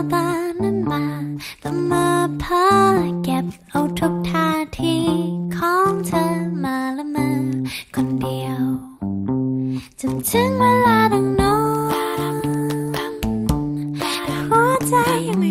เอาแววตานั้นมาแต่มาเพ้อเก็บเอาทุกท่าทีของเธอมาละเมอคนเดียวจนถึงเวลาดังโน้นหัวใจยังไม่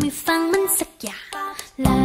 ไม่ฟังมันสักอย่างเลย